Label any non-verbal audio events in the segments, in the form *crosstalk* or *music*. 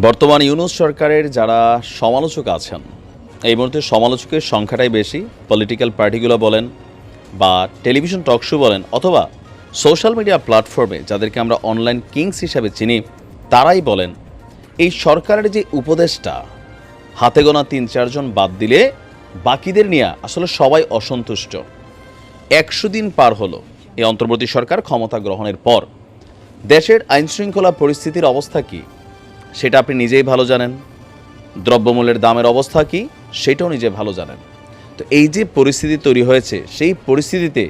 বর্তমান ইউনুস সরকারের যারা সমালোচক আছেন, এই মুহূর্তে সমালোচকের সংখ্যাটাই বেশি। পলিটিক্যাল পার্টিগুলো বলেন বা টেলিভিশন টক শো বলেন অথবা সোশ্যাল মিডিয়া প্ল্যাটফর্মে যাদেরকে আমরা অনলাইন কিংস হিসাবে চিনি, তারাই বলেন, এই সরকারের যে উপদেশটা হাতে গোনা তিন চারজন বাদ দিলে বাকিদের নিয়ে আসলে সবাই অসন্তুষ্ট। একশো দিন পার হলো এই অন্তর্বর্তী সরকার ক্ষমতা গ্রহণের পর। দেশের আইনশৃঙ্খলা পরিস্থিতির অবস্থা কী? সেটা আপনি নিজেই ভালো জানেন। দ্রব্যমূল্যের দামের অবস্থা কি, সেটাও নিজে ভালো জানেন। তো এই যে পরিস্থিতি তৈরি হয়েছে, সেই পরিস্থিতিতে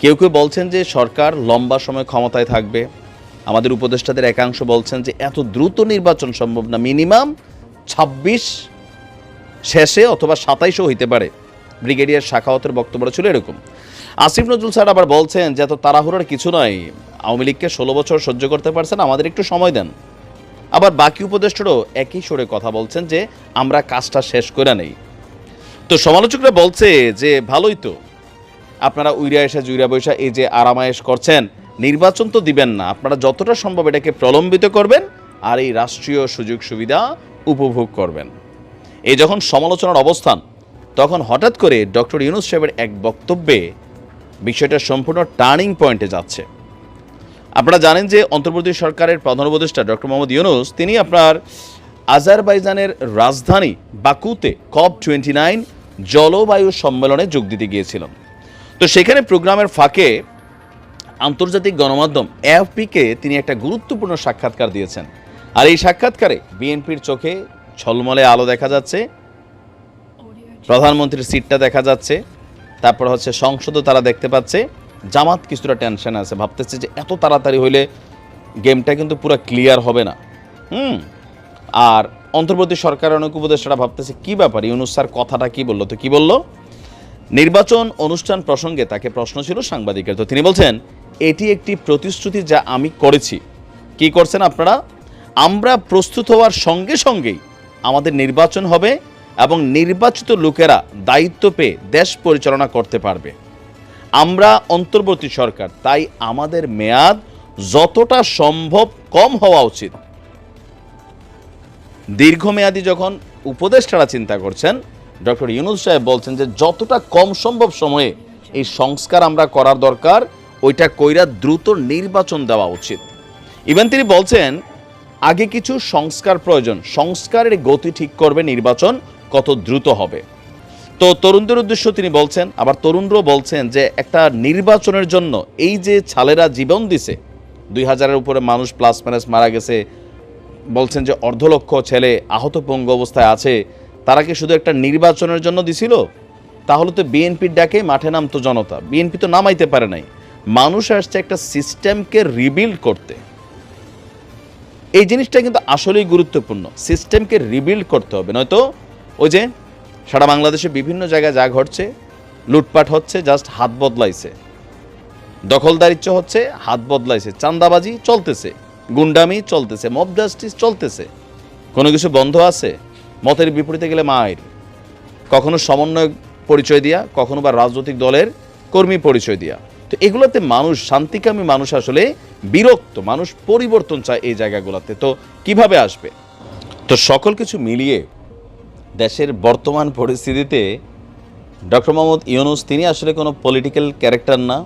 কেউ কেউ বলছেন যে সরকার লম্বা সময় ক্ষমতায় থাকবে। আমাদের উপদেষ্টাদের একাংশ বলছেন যে এত দ্রুত নির্বাচন সম্ভব না, মিনিমাম ছাব্বিশ শেষে অথবা সাতাইশও হইতে পারে। ব্রিগেডিয়ার শাখাওয়াতের বক্তব্য ছিল এরকম। আসিফ নজরুল স্যার আবার বলছেন যে এত তাড়াহুড়ার কিছু নয়, আওয়ামী লীগকে ষোলো বছর সহ্য করতে পারছেন, আমাদের একটু সময় দেন। আবার বাকি উপদেষ্টারও একই সুরে কথা বলছেন যে, আমরা কাজটা শেষ করে নেই। তো সমালোচকরা বলছে যে, ভালোই তো। আপনারা উইরা এসে জুইরা বৈশা এই যে আরামায়েশ করছেন, নির্বাচন তো দিবেন না। আপনারা যতটা সম্ভব এটাকে প্রলম্বিত করবেন আর এই রাষ্ট্রীয় সুযোগ সুবিধা উপভোগ করবেন। এই যখন সমালোচনার অবস্থান, তখন হঠাৎ করে ডক্টর ইউনুস সাহেবের এক বক্তব্যে বিষয়টা সম্পূর্ণ টার্নিং পয়েন্টে যাচ্ছে। আপনারা জানেন যে অন্তর্বর্তী সরকারের প্রধান উপদেষ্টা ডক্টর মোহাম্মদ ইউনুস, তিনি আপনার আজারবাইজানের রাজধানী বাকুতে কপ টোয়েন্টি নাইন জলবায়ু সম্মেলনে যোগ দিতে গিয়েছিলেন। তো সেখানে প্রোগ্রামের ফাঁকে আন্তর্জাতিক গণমাধ্যম এফপিকে তিনি একটা গুরুত্বপূর্ণ সাক্ষাৎকার দিয়েছেন। আর এই সাক্ষাৎকারে বিএনপির চোখে ঝলমলে আলো দেখা যাচ্ছে, প্রধানমন্ত্রীর সিটটা দেখা যাচ্ছে, তারপর হচ্ছে সংসদও তারা দেখতে পাচ্ছে। জামাত কিছুটা টেনশন আছে। ভাবতেছে যে এত তাড়াতাড়ি হইলে গেমটা কিন্তু পুরো ক্লিয়ার হবে না। হুম? আর অন্তর্বর্তী সরকারের অনেক উপদেষ্টারা ভাবতেছে, কি ব্যাপার? ইউনুস স্যার কথাটা কি বলল? তো কি বলল? নির্বাচন অনুষ্ঠান প্রসঙ্গে তাকে প্রশ্ন ছিল সাংবাদিকের। তো তিনি বলছেন, এটি একটি প্রতিশ্রুতি যা আমি করেছি। কি করছেন আপনারা? আমরা প্রস্তুত হওয়ার সঙ্গে সঙ্গেই আমাদের নির্বাচন হবে এবং নির্বাচিত লোকেরা দায়িত্ব পেয়ে দেশ পরিচালনা করতে পারবে। আমরা অন্তর্বর্তী সরকার, তাই আমাদের মেয়াদ যতটা সম্ভব কম হওয়া উচিত। দীর্ঘমেয়াদী যখন উপদেষ্টারা চিন্তা করছেন, ডক্টর ইউনুস সাহেব বলছেন যে যতটা কম সম্ভব সময়ে এই সংস্কার আমরা করার দরকার, ওইটা কইরা দ্রুত নির্বাচন দেওয়া উচিত। ইভেন তিনি বলছেন, আগে কিছু সংস্কার প্রয়োজন, সংস্কারের গতি ঠিক করবে নির্বাচন, কত দ্রুত হবে। তো তরুণদের উদ্দেশ্য তিনি বলছেন, আবার তরুণরাও বলছেন যে একটা নির্বাচনের জন্য এই যে ছালেরা জীবন দিছে, দুই হাজারের উপরে মানুষ প্লাস মাইনাস মারা গেছে, বলছেন যে অর্ধলক্ষ ছেলে আহত পঙ্গু অবস্থায় আছে, তারা কি শুধু একটা নির্বাচনের জন্য দিছিল? তাহলে তো বিএনপির ডাকে মাঠে নামতো জনতা বিএনপি তো নামাইতে পারে নাই। মানুষ আসছে একটা সিস্টেমকে রিবিল্ড করতে। এই জিনিসটা কিন্তু আসলেই গুরুত্বপূর্ণ সিস্টেমকে রিবিল্ড করতে হবে, নয়তো ওই যে সারা বাংলাদেশে বিভিন্ন জায়গায় যা ঘটছে, লুটপাট হচ্ছে জাস্ট হাত বদলাইছে। দখলদারিত্ব হচ্ছে, হাত বদলাইছে। চান্দাবাজি চলতেছে, গুন্ডামি চলতেছে মব জাস্টিস চলতেছে। কোনো কিছু বন্ধ আছে? মতের বিপরীতে গেলে মায়ের। কখনো সমন্বয় পরিচয় দিয়া, কখনো বা রাজনৈতিক দলের কর্মী পরিচয় দিয়া। তো এগুলোতে মানুষ, শান্তিকামী মানুষ আসলে বিরক্ত, মানুষ পরিবর্তন চায় এই জায়গাগুলোতে। তো কীভাবে আসবে? তো সকল কিছু মিলিয়ে দেশের বর্তমান পরিস্থিতিতে ডক্টর মোহাম্মদ ইউনুস, তিনি আসলে কোনো পলিটিক্যাল ক্যারেক্টার না,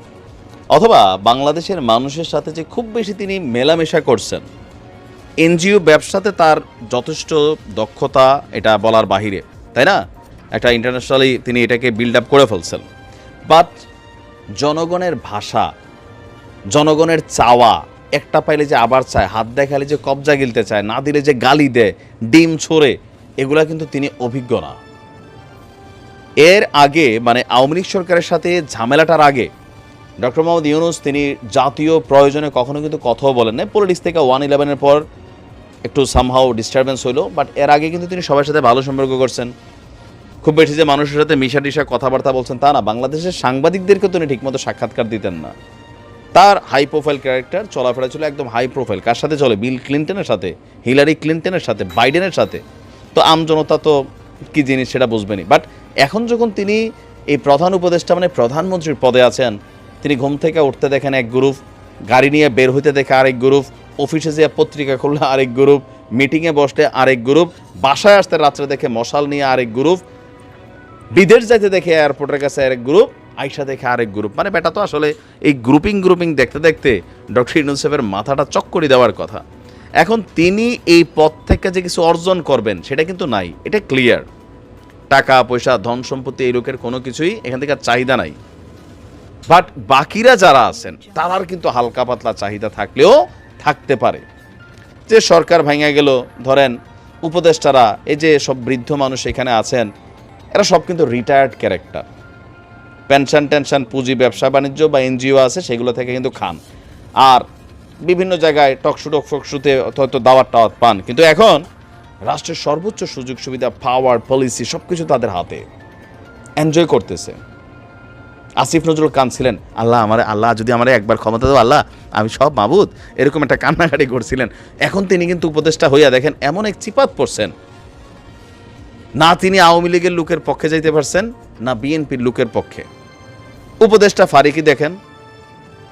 অথবা বাংলাদেশের মানুষের সাথে যে খুব বেশি তিনি মেলামেশা করছেন, এনজিও ব্যবসাতে তার যথেষ্ট দক্ষতা এটা বলার বাহিরে, তাই না? একটা ইন্টারন্যাশনালি তিনি এটাকে বিল্ড আপ করে ফেলছেন। বাট জনগণের ভাষা, জনগণের চাওয়া, একটা পাইলে যে আবার চায়, হাত দেখালে যে কবজা গিলতে চায়, না দিলে যে গালি দেয়, ডিম ছোড়ে এগুলা কিন্তু তিনি অভিজ্ঞ না। এর আগে মানে আওয়ামী লীগ সরকারের সাথে ঝামেলাটার আগে, ডক্টর মোহাম্মদ ইউনুস তিনি জাতীয় প্রয়োজনে কখনো কিন্তু কথাও বলেন না পলিটিক্স থেকে ওয়ান ইলেভেনের পর একটু সামহাও ডিস্টারবেন্স হইল বাট এর আগে কিন্তু তিনি সবার সাথে ভালো সম্পর্ক করছেন। খুব বেশি যে মানুষের সাথে মিশা টিশা কথাবার্তা বলছেন তা না, বাংলাদেশের সাংবাদিকদেরকে তিনি ঠিকমতো সাক্ষাৎকার দিতেন না। তার হাই প্রোফাইল ক্যারেক্টার চলাফেরা ছিল একদম হাই প্রোফাইল কার সাথে চলে? বিল ক্লিন্টনের সাথে হিলারি ক্লিন্টনের সাথে বাইডেনের সাথে। তো আমজনতা তো কি জিনিস সেটা বুঝবেনি। বাট এখন যখন তিনি এই প্রধান উপদেষ্টা মানে প্রধানমন্ত্রীর পদে আছেন, তিনি ঘুম থেকে উঠতে দেখেন এক গ্রুপ, গাড়ি নিয়ে বের হইতে দেখে আরেক গ্রুপ, অফিসে যে পত্রিকা খুললে আরেক গ্রুপ, মিটিংয়ে বসতে আরেক গ্রুপ, বাসায় আসতে রাত্রে দেখে মশাল নিয়ে আরেক গ্রুপ, বিদেশ যাইতে দেখে এয়ারপোর্টের কাছে আরেক গ্রুপ, আইসা দেখে আরেক গ্রুপ। মানে বেটা তো আসলে এই গ্রুপিং গ্রুপিং দেখতে দেখতে ডক্টর ইউনুসেফের মাথাটা চক্করি দেওয়ার কথা। এখন তিনি এই পথ থেকে যে কিছু অর্জন করবেন, সেটা কিন্তু নাই। এটা ক্লিয়ার টাকা, পয়সা, ধন সম্পত্তি এই লোকের কোনো কিছুই এখান থেকে চাহিদা নাই। বাট বাকিরা যারা আছেন, তারার কিন্তু হালকা পাতলা চাহিদা থাকলেও থাকতে পারে। যে সরকার ভেঙে গেল, ধরেন উপদেষ্টারা, এই যে সব বৃদ্ধ মানুষ এখানে আছেন, এরা সব কিন্তু রিটায়ার্ড ক্যারেক্টার পেনশন টেনশন পুঁজি, ব্যবসা, বাণিজ্য বা এনজিও আছে, সেগুলো থেকে কিন্তু খান। আর বিভিন্ন জায়গায় টকশু টক ফকশুতে হয়তো দাওয়াত টাওয়াত পান। কিন্তু এখন রাষ্ট্রের সর্বোচ্চ সুযোগ সুবিধা পাওয়ার পলিসি সব কিছু তাদের হাতে। এনজয় করতেছে। আসিফ নজরুল কাঁদছিলেন আল্লাহ আমার, আল্লাহ যদি আমার একবার ক্ষমতা দেবো আল্লাহ, আমি সব মাবুদ। এরকম একটা কান্নাকাটি করছিলেন। এখন তিনি কিন্তু উপদেষ্টা হইয়া দেখেন এমন এক চিপাত পড়ছেন। না তিনি আওয়ামী লীগের লোকের পক্ষে যাইতে পারছেন, না বিএনপির লোকের পক্ষে। উপদেষ্টা ফারিকি দেখেন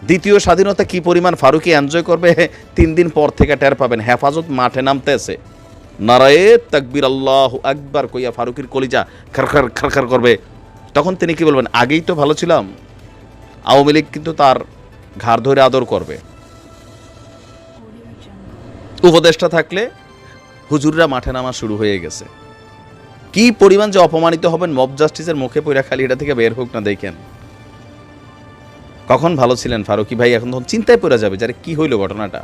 দ্বিতীয় স্বাধীনতা কি পরিমাণ ফারুকি এনজয় করবে? তিন দিন পর থেকে টের পাবেন। হেফাজত মাঠে নামতেছে। নারায়ে তাকবির আল্লাহ আকবার কইয়া ফারুকির কলিজা খারখার খারখার করবে। তখন তিনি কি বলবেন? আগেই তো ভালো ছিলাম। আওয়ামী লীগ কিন্তু তার ঘাড় ধরে আদর করবে। উপদেষ্টা থাকলে হুজুররা মাঠে নামা শুরু হয়ে গেছে। কি পরিমাণ যে অপমানিত হবেন, মব জাস্টিসের মুখে পইরা খালি এটা থেকে বের হোক না দেখেন। কখন ভালো ছিলেন ফারুকি? ভাই, এখন তখন চিন্তায় পড়ে যাবে যে আরে কি হইল ঘটনাটা।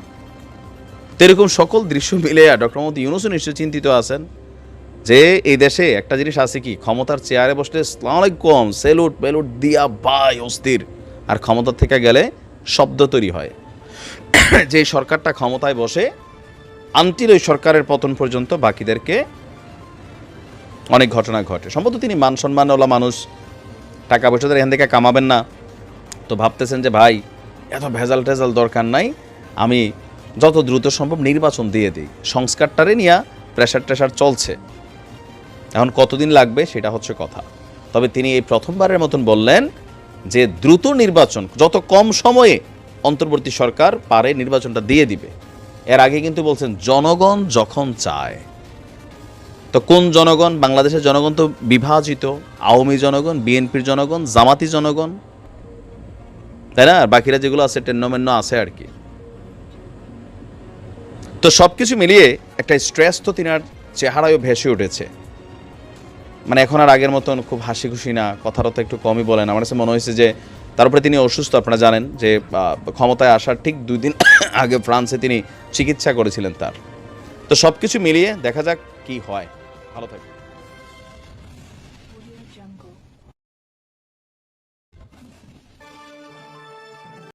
তো এরকম সকল দৃশ্য মিলে ডক্টর মোহাম্মদ ইউনুসও নিশ্চয় চিন্তিত আছেন যে এই দেশে একটা জিনিস আছে কি? ক্ষমতার চেয়ারে বসলে আলাইকুম, সেলুট, বেলুট দিয়া বাই অস্থির। আর ক্ষমতার থেকে গেলে শব্দ তৈরি হয়। যে সরকারটা ক্ষমতায় বসে আনটির ওই সরকারের পতন পর্যন্ত বাকিদেরকে অনেক ঘটনা ঘটে। সম্ভবত তিনি মান সম্মানওয়ালা মানুষ। টাকা পয়সা এখান থেকে কামাবেন না। তো ভাবতেছেন যে, ভাই, এত ভেজাল টেজাল দরকার নাই। আমি যত দ্রুত সম্ভব নির্বাচন দিয়ে দিই। সংস্কারটারে নিয়ে প্রেশার ট্রেশার চলছে। এখন কতদিন লাগবে সেটা হচ্ছে কথা। তবে তিনি এই প্রথমবারের মতন বললেন যে, দ্রুত নির্বাচন, যত কম সময়ে অন্তর্বর্তী সরকার পারে নির্বাচনটা দিয়ে দিবে। এর আগে কিন্তু বলছেন, জনগণ যখন চায়। তো কোন জনগণ? বাংলাদেশের জনগণ তো বিভাজিত। আওয়ামী জনগণ, বিএনপির জনগণ, জামাতি জনগণ। তাই না? বাকিরা যেগুলো আছে টেন্নমেন্ন আছে আর কি। তো সব কিছু মিলিয়ে একটা স্ট্রেস তো তিনার চেহারায়ও ভেসে উঠেছে। মানে এখন আর আগের মতন খুব হাসি খুশি না কথাটা তো একটু কমই বলেন। আমার কাছে মনে হয়েছে যে, তারপরে তিনি অসুস্থ, আপনারা জানেন যে ক্ষমতায় আসার ঠিক দুই দিন *coughs* আগে ফ্রান্সে তিনি চিকিৎসা করেছিলেন তার। তো সব কিছু মিলিয়ে দেখা যাক কি হয়। ভালো থাকবে.